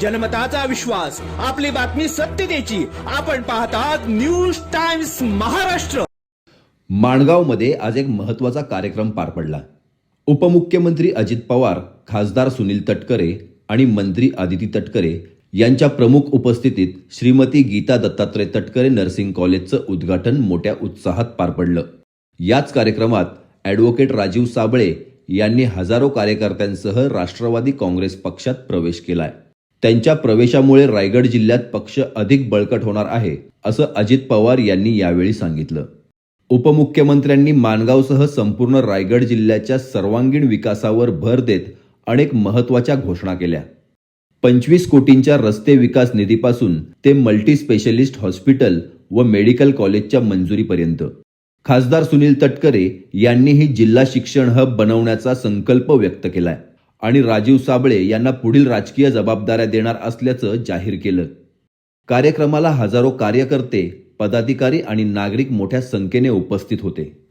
जनमताचा विश्वास आपली बातमी सत्यतेची आपण पाहतात न्यूज टाइम्स महाराष्ट्र. माणगावमध्ये आज एक महत्त्वाचा कार्यक्रम पार पडला. उपमुख्यमंत्री अजित पवार खासदार सुनील तटकरे आणि मंत्री आदिती तटकरे यांच्या प्रमुख उपस्थितीत श्रीमती गीता दत्तात्रय तटकरे नर्सिंग कॉलेजचं उद्घाटन मोठ्या उत्साहात पार पडलं. याच कार्यक्रमात ॲडव्होकेट राजीव साबळे यांनी हजारो कार्यकर्त्यांसह राष्ट्रवादी काँग्रेस पक्षात प्रवेश केलाय. त्यांच्या प्रवेशामुळे रायगड जिल्ह्यात पक्ष अधिक बळकट होणार आहे असं अजित पवार यांनी यावेळी सांगितलं. उपमुख्यमंत्र्यांनी माणगावसह संपूर्ण रायगड जिल्ह्याच्या सर्वांगीण विकासावर भर देत अनेक महत्त्वाच्या घोषणा केल्या. पंचवीस कोटींच्या रस्ते विकास निधीपासून ते मल्टी स्पेशलिस्ट हॉस्पिटल व मेडिकल कॉलेजच्या मंजुरीपर्यंत. खासदार सुनील तटकरे यांनीही जिल्हा शिक्षण हब बनवण्याचा संकल्प व्यक्त केलाय. आणि राजीव साबळे यांना पुढील राजकीय जबाबदाऱ्या देणार असल्याचं जाहीर केलं. कार्यक्रमाला हजारो कार्यकर्ते पदाधिकारी आणि नागरिक मोठ्या संख्येने उपस्थित होते.